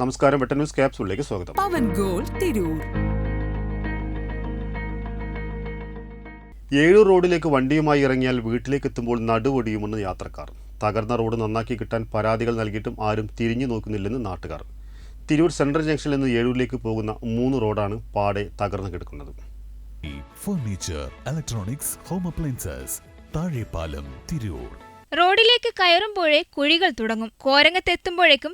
നമസ്കാരം വെട്ട ന്യൂസ് ക്യാപ്സൂളിലേക്ക് സ്വാഗതം. പവൻ ഗോൾ തിരൂർ. ഏഴു റോഡിലേക്ക് വണ്ടിയുമായി ഇറങ്ങിയാൽ വീട്ടിലേക്ക് എത്തുമ്പോൾ നടുവൊടിയുമെന്ന് യാത്രക്കാർ. തകർന്ന റോഡ് നന്നാക്കി കിട്ടാൻ പരാതികൾ നൽകിയിട്ടും ആരും തിരിഞ്ഞു നോക്കുന്നില്ലെന്ന് നാട്ടുകാർ. തിരൂർ സെൻട്രൽ ജംഗ്ഷനിൽ നിന്ന് ഏഴൂരിലേക്ക് പോകുന്ന മൂന്ന് റോഡാണ് പാടെ തകർന്നു കിടക്കുന്നത്. Furniture electronics home appliances Thazhepalam Tirur. റോഡിലേക്ക് കയറുമ്പോഴേ കുഴികൾ തുടങ്ങും. കോരങ്ങത്തെത്തുമ്പോഴേക്കും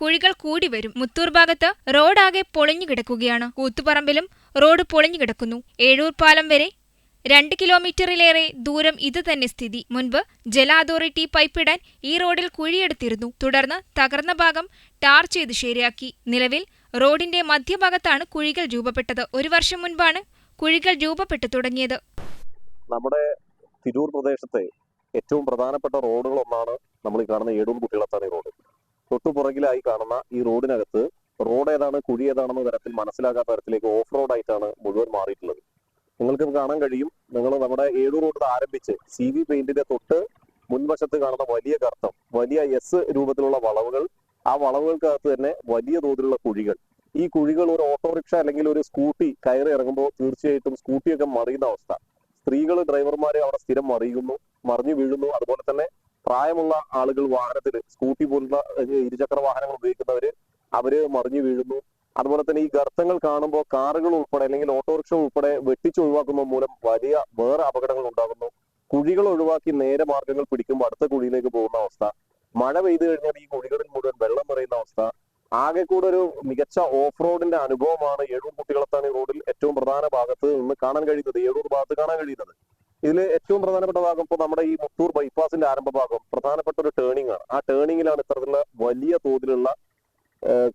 കുഴികൾ കൂടി വരും. മുത്തൂർ ഭാഗത്ത് റോഡാകെ പൊളിഞ്ഞു കിടക്കുകയാണ്. കൂത്തുപറമ്പിലും റോഡ് പൊളിഞ്ഞു കിടക്കുന്നു. ഏഴൂർ പാലം വരെ രണ്ട് കിലോമീറ്ററിലേറെ ദൂരം ഇത് തന്നെ സ്ഥിതി. മുൻപ് ജല അതോറിറ്റി പൈപ്പിടാൻ ഈ റോഡിൽ കുഴിയെടുത്തിരുന്നു. തുടർന്ന് തകർന്ന ഭാഗം ടാർ ചെയ്ത് ശരിയാക്കി. നിലവിൽ റോഡിന്റെ മധ്യഭാഗത്താണ് കുഴികൾ രൂപപ്പെട്ടത്. ഒരു വർഷം മുൻപാണ് കുഴികൾ രൂപപ്പെട്ടു തുടങ്ങിയത്. നമ്മുടെ തിരൂർ പ്രദേശത്തെ ഏറ്റവും പ്രധാനപ്പെട്ട റോഡുകളൊന്നാണ് നമ്മൾ ഈ കാണുന്ന ഏടൂർ കുട്ടികളത്താണി റോഡ്. തൊട്ടു പുറകിലായി കാണുന്ന ഈ റോഡിനകത്ത് റോഡ് ഏതാണ് കുഴി ഏതാണെന്ന തരത്തിൽ മനസ്സിലാക്കാത്ത തരത്തിലേക്ക് ഓഫ് റോഡ് ആയിട്ടാണ് മുഴുവൻ മാറിയിട്ടുള്ളത്. നിങ്ങൾക്ക് കാണാൻ കഴിയും. നിങ്ങൾ നമ്മുടെ ഏഴു റോഡ് ആരംഭിച്ച് സി വി പെയിന്റിന്റെ തൊട്ട് മുൻവശത്ത് കാണുന്ന വലിയ കർത്തം വലിയ എസ് രൂപത്തിലുള്ള വളവുകൾ ആ വളവുകൾക്കകത്ത് തന്നെ വലിയ തോതിലുള്ള കുഴികൾ. ഈ കുഴികൾ ഒരു ഓട്ടോറിക്ഷ അല്ലെങ്കിൽ ഒരു സ്കൂട്ടി കയറി ഇറങ്ങുമ്പോൾ തീർച്ചയായിട്ടും സ്കൂട്ടിയൊക്കെ മറിയുന്ന അവസ്ഥ. സ്ത്രീകൾ ഡ്രൈവർമാരെ അവിടെ സ്ഥിരം മറിയുന്നു മറിഞ്ഞു വീഴുന്നു. അതുപോലെ തന്നെ പ്രായമുള്ള ആളുകൾ വാഹനത്തിൽ സ്കൂട്ടി പോലുള്ള ഇരുചക്ര വാഹനങ്ങൾ ഉപയോഗിക്കുന്നവര് അവർ മറിഞ്ഞു വീഴുന്നു. അതുപോലെ തന്നെ ഈ ഗർത്തങ്ങൾ കാണുമ്പോൾ കാറുകൾ ഉൾപ്പെടെ അല്ലെങ്കിൽ ഓട്ടോറിക്ഷ ഉൾപ്പെടെ വെട്ടിച്ച് ഒഴിവാക്കുന്ന മൂലം വലിയ വേറെ അപകടങ്ങൾ ഉണ്ടാകുന്നു. കുഴികൾ ഒഴിവാക്കി നേരെ മാർഗങ്ങൾ പിടിക്കുമ്പോൾ അടുത്ത കുഴിയിലേക്ക് പോകുന്ന അവസ്ഥ. മഴ പെയ്തു കഴിഞ്ഞാൽ ഈ കുഴികളിൽ മുഴുവൻ വെള്ളം നിറയുന്ന അവസ്ഥ. ആകെ കൂടെ ഒരു മികച്ച ഓഫ് റോഡിന്റെ അനുഭവമാണ് ഏഴൂർ ഈ റോഡിൽ ഏറ്റവും പ്രധാന ഭാഗത്ത് നിന്ന് കാണാൻ കഴിയുന്നത്. ഏഴൂർ ഭാഗത്ത് കാണാൻ കഴിയുന്നത്. ഇതിൽ ഏറ്റവും പ്രധാനപ്പെട്ട ഭാഗം ഇപ്പോൾ നമ്മുടെ ഈ മുത്തൂർ ബൈപ്പാസിന്റെ ആരംഭ ഭാഗം പ്രധാനപ്പെട്ട ഒരു ടേണിംഗ് ആണ്. ആ ടേണിങ്ങിലാണ് ഇത്തരത്തിലുള്ള വലിയ തോതിലുള്ള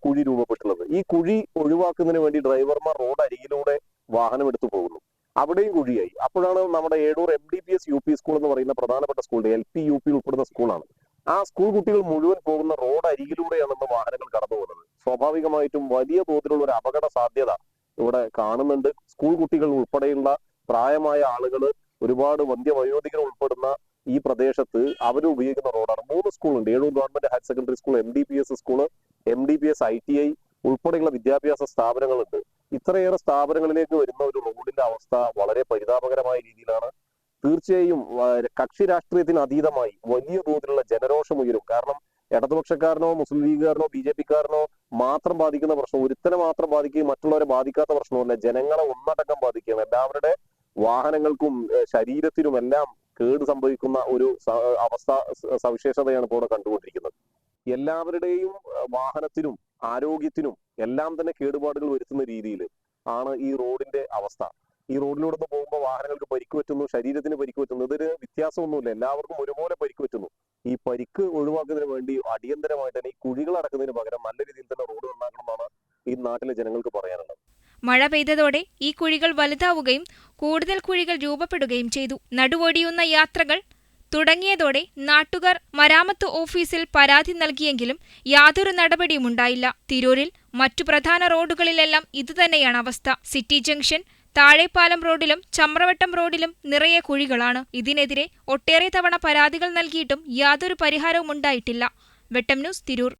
കുഴി രൂപപ്പെട്ടുള്ളത്. ഈ കുഴി ഒഴിവാക്കുന്നതിന് വേണ്ടി ഡ്രൈവർമാർ റോഡ് അരികിലൂടെ വാഹനം എടുത്തു പോകുന്നു. അവിടെയും കുഴിയായി. അപ്പോഴാണ് നമ്മുടെ Ezhur M D P S U P school എന്ന് പറയുന്ന പ്രധാനപ്പെട്ട school L P U P ഉൾപ്പെടുന്ന സ്കൂളാണ് ആ സ്കൂൾ കുട്ടികൾ മുഴുവൻ പോകുന്ന റോഡ് അരികിലൂടെയാണ് ഇന്ന് വാഹനങ്ങൾ കടന്നു പോകുന്നത്. സ്വാഭാവികമായിട്ടും വലിയ തോതിലുള്ള ഒരു അപകട സാധ്യത ഇവിടെ കാണുന്നുണ്ട്. സ്കൂൾ കുട്ടികൾ ഉൾപ്പെടെയുള്ള പ്രായമായ ആളുകൾ ഒരുപാട് വന്ധ്യവയോധികർ ഉൾപ്പെടുന്ന ഈ പ്രദേശത്ത് അവർ ഉപയോഗിക്കുന്ന റോഡാണ്. മൂന്ന് സ്കൂളുണ്ട്. Ezhur government higher secondary school M D P S school M D P S I T I ഉൾപ്പെടെയുള്ള വിദ്യാഭ്യാസ സ്ഥാപനങ്ങളുണ്ട്. ഇത്രയേറെ സ്ഥാപനങ്ങളിലേക്ക് വരുന്ന ഒരു റോഡിന്റെ അവസ്ഥ വളരെ പരിതാപകരമായ രീതിയിലാണ്. തീർച്ചയായും കക്ഷി രാഷ്ട്രീയത്തിന് അതീതമായി വലിയ തോതിലുള്ള ജനരോഷം ഉയരും. കാരണം ഇടതുപക്ഷക്കാരനോ മുസ്ലിം ലീഗുകാരനോ ബി ജെ പിക്കാരനോ മാത്രം ബാധിക്കുന്ന പ്രശ്നം ഒരുത്തനെ മാത്രം ബാധിക്കുകയും മറ്റുള്ളവരെ ബാധിക്കാത്ത പ്രശ്നമല്ല ജനങ്ങളെ ഒന്നടക്കം ബാധിക്കുകയാണ്. എല്ലാവരുടെ വാഹനങ്ങൾക്കും ശരീരത്തിനുമെല്ലാം കേട് സംഭവിക്കുന്ന ഒരു അവസ്ഥ സവിശേഷതയാണ് ഇപ്പോൾ കണ്ടുകൊണ്ടിരിക്കുന്നത്. എല്ലാവരുടെയും വാഹനത്തിനും ആരോഗ്യത്തിനും എല്ലാം തന്നെ കേടുപാടുകൾ വരുത്തുന്ന രീതിയിൽ ആണ് ഈ റോഡിന്റെ അവസ്ഥ. ഈ റോഡിലൂടെ നിന്ന് പോകുമ്പോൾ വാഹനങ്ങൾക്ക് പരിക്ക് പറ്റുന്നു ശരീരത്തിന് പരിക്ക് പറ്റുന്നു ഇതൊരു വ്യത്യാസമൊന്നുമില്ല. എല്ലാവർക്കും ഒരുപോലെ പരിക്ക് പറ്റുന്നു. ഈ പരിക്ക് ഒഴിവാക്കുന്നതിന് വേണ്ടി അടിയന്തരമായിട്ട് തന്നെ ഈ കുഴികൾ അടക്കുന്നതിന് പകരം നല്ല രീതിയിൽ തന്നെ റോഡ് നന്നാക്കണമെന്നാണ് ഈ നാട്ടിലെ ജനങ്ങൾക്ക് പറയാനുള്ളത്. മഴ പെയ്തതോടെ ഈ കുഴികൾ വലുതാവുകയും കൂടുതൽ കുഴികൾ രൂപപ്പെടുകയും ചെയ്തു. നടുവൊടിയുന്ന യാത്രകൾ തുടങ്ങിയതോടെ നാട്ടുകാർ മരാമത്ത് ഓഫീസിൽ പരാതി നൽകിയെങ്കിലും യാതൊരു നടപടിയും ഉണ്ടായില്ല. തിരൂരിൽ മറ്റു പ്രധാന റോഡുകളിലെല്ലാം ഇതുതന്നെയാണ് അവസ്ഥ. സിറ്റി ജംഗ്ഷൻ താഴെപ്പാലം റോഡിലും ചമ്രവട്ടം റോഡിലും നിറയെ കുഴികളാണ്. ഇതിനെതിരെ ഒട്ടേറെ തവണ പരാതികൾ നൽകിയിട്ടും യാതൊരു പരിഹാരവും ഉണ്ടായിട്ടില്ല വെട്ടം ന്യൂസ് തിരൂർ.